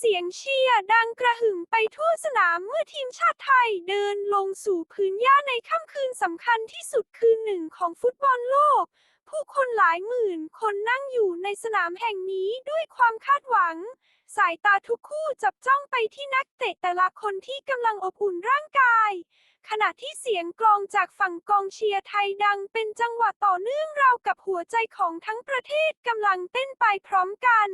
เสียงเชียร์ดังกระหึ่มไปทั่วสนามเมื่อทีมชาติไทยเดินลงสู่พื้นหญ้าในค่ำคืนสำคัญที่สุดคืนหนึ่งของฟุตบอลโลก ผู้คนหลายหมื่นคนนั่งอยู่ในสนามแห่งนี้ด้วยความคาดหวัง สายตาทุกคู่จับจ้องไปที่นักเตะแต่ละคนที่กำลังอบอุ่นร่างกาย ขณะที่เสียงกลองจากฝั่งกองเชียร์ไทยดังเป็นจังหวะต่อเนื่องราวกับหัวใจของทั้งประเทศกำลังเต้นไปพร้อมกัน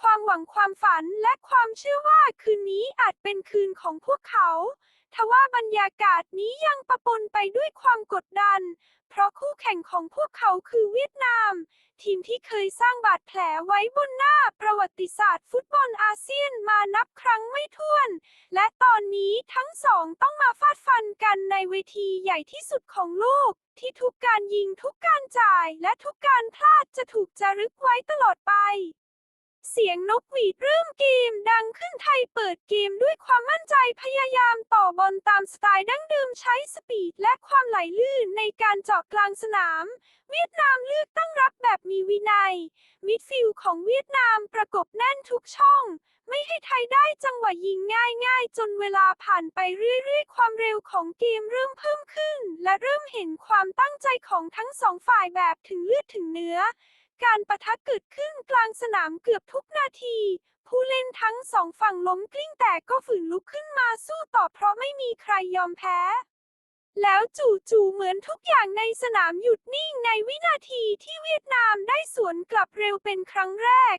ความหวังความฝันและความเชื่อว่าคืนนี้อาจเป็นคืนของพวกเขาทว่าบรรยากาศนี้ยังปะปนไปด้วยความกดดัน เพราะคู่แข่งของพวกเขาคือเวียดนาม ทีมที่เคยสร้างบาดแผลไว้บนหน้าประวัติศาสตร์ฟุตบอลอาเซียนมานับครั้งไม่ถ้วน และตอนนี้ทั้งสองต้องมาฟาดฟันกันในเวทีใหญ่ที่สุดของโลก ที่ทุกการยิงทุกการจ่ายและทุกการพลาดจะถูกจารึกไว้ตลอดไป เสียงนกหวีดเริ่มเกมดังขึ้นไทยเปิดเกมด้วยความมั่นใจพยายามต่อบอลตามสไตล์ดั้งเดิมใช้สปีดและความไหลลื่นในการเจาะกลางสนาม เวียดนามเลือกตั้งรับแบบมีวินัย มิดฟิลด์ของเวียดนามประกบแน่นทุกช่อง ไม่ให้ไทยได้จังหวะยิงง่ายๆ จนเวลาผ่านไปเรื่อยๆ ความเร็วของเกมเริ่มเพิ่มขึ้น และเริ่มเห็นความตั้งใจของทั้งสองฝ่ายแบบถึงเลือดถึงเนื้อ การประทะเกิดขึ้นกลางสนามเกือบทุกนาที ผู้เล่นทั้งสองฝั่งล้มกลิ้งแต่ก็ฝืนลุกขึ้นมาสู้ต่อเพราะไม่มีใครยอมแพ้ แล้วจู่ๆเหมือนทุกอย่างในสนามหยุดนิ่งในวินาทีที่เวียดนามได้สวนกลับเร็วเป็นครั้งแรก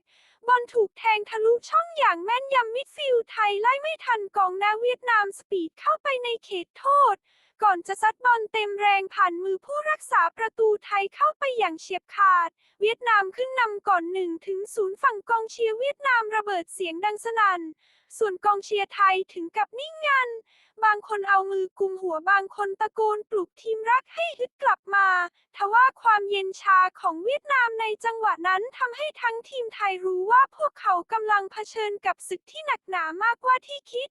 บอลถูกแทงทะลุช่องอย่างแม่นยำมิดฟิลด์ไทยไล่ไม่ทันกองหน้าเวียดนามสปีดเข้าไปในเขตโทษ ก่อนจะซัดบอลเต็มแรงผ่านมือผู้รักษาประตูไทยเข้าไปอย่างเฉียบขาด เวียดนามขึ้นนำก่อนหนึ่งถึงศูนย์ฝั่งกองเชียร์เวียดนามระเบิดเสียงดังสนั่น ส่วนกองเชียร์ไทยถึงกับนิ่งงัน บางคนเอามือกุมหัวบางคนตะโกนปลุกทีมรักให้ฮึดกลับมา ทว่าความเย็นชาของเวียดนามในจังหวะนั้นทำให้ทั้งทีมไทยรู้ว่าพวกเขากำลังเผชิญกับศึกที่หนักหนามากกว่าที่คิด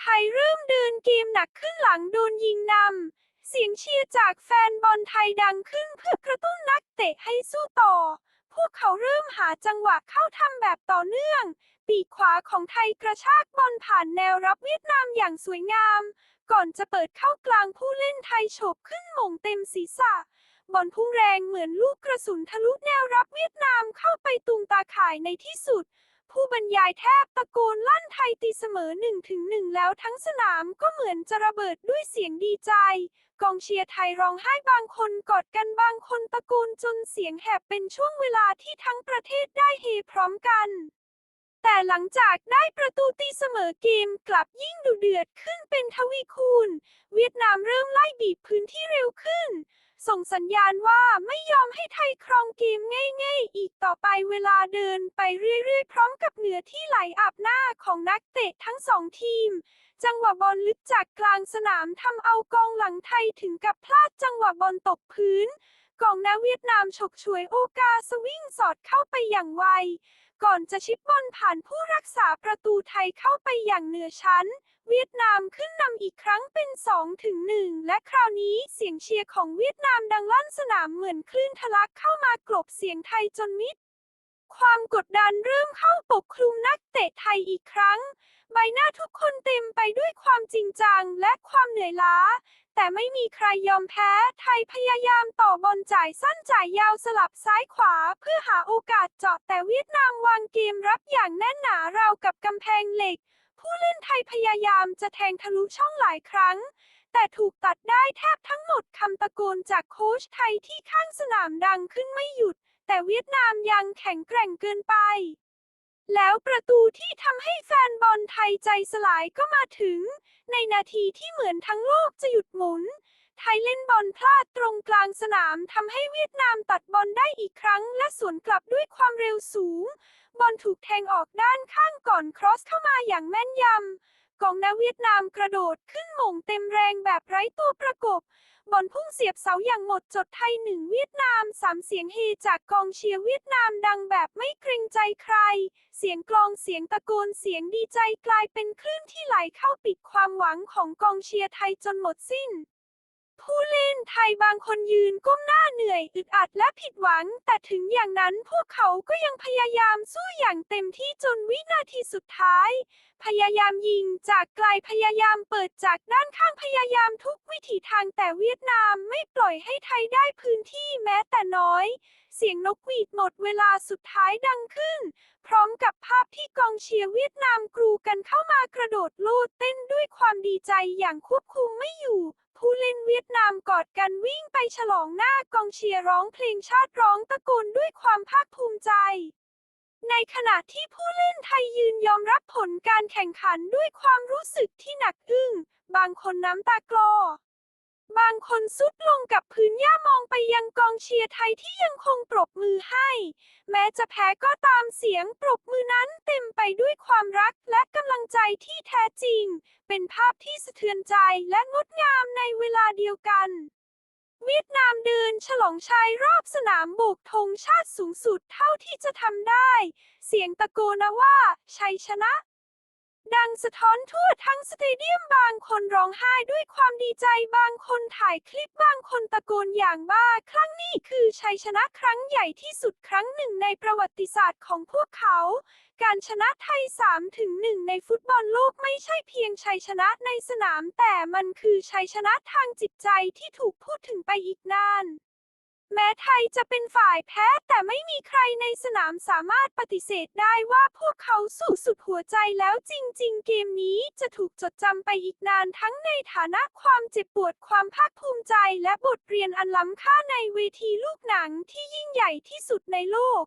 ไทยเริ่มเดินเกมหนักขึ้นหลังโดนยิงนำ เสียงเชียร์จากแฟนบอลไทยดังขึ้นเพื่อกระตุ้นนักเตะให้สู้ต่อ พวกเขาเริ่มหาจังหวะเข้าทำแบบต่อเนื่อง ปีกขวาของไทยกระชากบอลผ่านแนวรับเวียดนามอย่างสวยงาม ก่อนจะเปิดเข้ากลางผู้เล่นไทยโฉบขึ้นหม่งเต็มศีรษะบอลพุ่งแรงเหมือนลูกกระสุนทะลุแนวรับเวียดนามเข้าไปตุงตาข่ายในที่สุด ผู้บรรยายแทบตะโกนลั่นไทยตีเสมอหนึ่งถึงหนึ่งแล้วทั้งสนามก็เหมือนจะระเบิดด้วยเสียงดีใจ กองเชียร์ไทยร้องไห้บางคนกอดกันบางคนตะโกนจนเสียงแหบเป็นช่วงเวลาที่ทั้งประเทศได้เฮพร้อมกัน แต่หลังจากได้ประตูตีเสมอเกมกลับยิ่งดุเดือดขึ้นเป็นทวีคูณ เวียดนามเริ่มไล่บีบพื้นที่เร็วขึ้น ส่งสัญญาณว่าไม่ยอมให้ไทยครองเกมง่ายๆ อีกต่อไปเวลาเดินไปเรื่อยๆ พร้อมกับเหนือที่ไหลอาบหน้าของนักเตะทั้งสองทีม จังหวะบอลลึกจากกลางสนามทำเอากองหลังไทยถึงกับพลาดจังหวะบอลตกพื้น กองหน้าเวียดนามฉกฉวยโอกาสวิ่งสอดเข้าไปอย่างไว ก่อนจะชิปบอลผ่านผู้รักษาประตูไทยเข้าไปอย่างเหนือชั้น เวียดนามขึ้นนำอีกครั้งเป็น 2 ถึง 1 และคราวนี้เสียงเชียร์ของเวียดนามดังลั่นสนามเหมือนคลื่นทะลักเข้ามากลบเสียงไทยจนมิด ความกดดันเริ่มเข้าปกคลุมนักเตะไทยอีกครั้ง ใบหน้าทุกคนเต็มไปด้วยความจริงจังและความเหนื่อยล้า แต่ไม่มีใครยอมแพ้ ไทยพยายามต่อบอลจ่ายสั้นจ่ายยาวสลับซ้ายขวา เพื่อหาโอกาสเจาะแต่เวียดนามวางเกมรับอย่างแน่นหนาราวกับกำแพงเหล็ก ผู้เล่นไทยพยายามจะแทงทะลุช่องหลายครั้ง แต่ถูกตัดได้แทบทั้งหมดคำตะโกนจากโค้ชไทยที่ข้างสนามดังขึ้นไม่หยุด แต่เวียดนามยังแข็งแกร่งเกินไป แล้วประตูที่ทำให้แฟนบอลไทยใจสลายก็มาถึง ในนาทีที่เหมือนทั้งโลกจะหยุดหมุน ไทยเล่นบอลพลาดตรงกลางสนามทำให้เวียดนามตัดบอลได้อีกครั้ง และสวนกลับด้วยความเร็วสูง บอลถูกแทงออกด้านข้างก่อนครอสเข้ามาอย่างแม่นยำ กองนาเวียดนามกระโดดขึ้นหม่งเต็มแรงแบบไร้ตัวประกบบอลพุ่งเสียบเสาอย่างหมดจดไทยหนึ่งเวียดนามสามเสียงเฮจากกองเชียร์เวียดนามดังแบบไม่เกรงใจใคร เสียงกลองเสียงตะโกนเสียงดีใจกลายเป็นคลื่นที่ไหลเข้าปิดความหวังของกองเชียร์ไทยจนหมดสิ้น ผู้เล่นไทยบางคนยืนก้มหน้าเหนื่อยอึดอัดและผิดหวัง แต่ถึงอย่างนั้นพวกเขาก็ยังพยายามสู้อย่างเต็มที่จนวินาทีสุดท้าย พยายามยิงจากไกลพยายามเปิดจากด้านข้างพยายามทุกวิถีทางแต่เวียดนามไม่ปล่อยให้ไทยได้พื้นที่แม้แต่น้อย เสียงนกหวีดหมดเวลาสุดท้ายดังขึ้น พร้อมกับภาพที่กองเชียร์เวียดนามกรูกันเข้ามากระโดดโลดเต้นด้วยความดีใจอย่างควบคุมไม่อยู่ ผู้เล่นเวียดนามกอดกันวิ่งไปฉลองหน้ากองเชียร์ร้องเพลงชาติร้องตะโกนด้วยความภาคภูมิใจ ในขณะที่ผู้เล่นไทยยืนยอมรับผลการแข่งขันด้วยความรู้สึกที่หนักอึ้ง บางคนน้ำตากลอ บางคนซุดลงกับพื้นหญ้ามองไปยังกองเชียร์ไทยที่ยังคงปรบมือให้ แม้จะแพ้ก็ตามเสียงปรบมือนั้นเต็มไปด้วยความรักและกำลังใจที่แท้จริง เป็นภาพที่สะเทือนใจและงดงามในเวลาเดียวกัน เวียดนามเดินฉลองชัยรอบสนามโบกธงชาติสูงสุดเท่าที่จะทำได้ เสียงตะโกนว่า ชัยชนะ ดังสะท้อนทั่วทั้งสเตเดียมบางคนร้องไห้ด้วยความดีใจบางคนถ่ายคลิปบางคนตะโกนอย่างบ้าครั้งนี้คือชัยชนะครั้งใหญ่ที่สุดครั้งหนึ่งในประวัติศาสตร์ของพวกเขา การชนะไทย3ถึง1ในฟุตบอลโลกไม่ใช่เพียงชัยชนะในสนาม แต่มันคือชัยชนะทางจิตใจที่ถูกพูดถึงไปอีกนาน แม้ไทยจะเป็นฝ่ายแพ้แต่ไม่มีใครในสนามสามารถปฏิเสธได้ว่าพวกเขาสู้สุดหัวใจแล้วจริง ๆ เกมนี้จะถูกจดจำไปอีกนานทั้งในฐานะความเจ็บปวดความภาคภูมิใจและบทเรียนอันล้ำค่าในเวทีลูกหนังที่ยิ่งใหญ่ที่สุดในโลก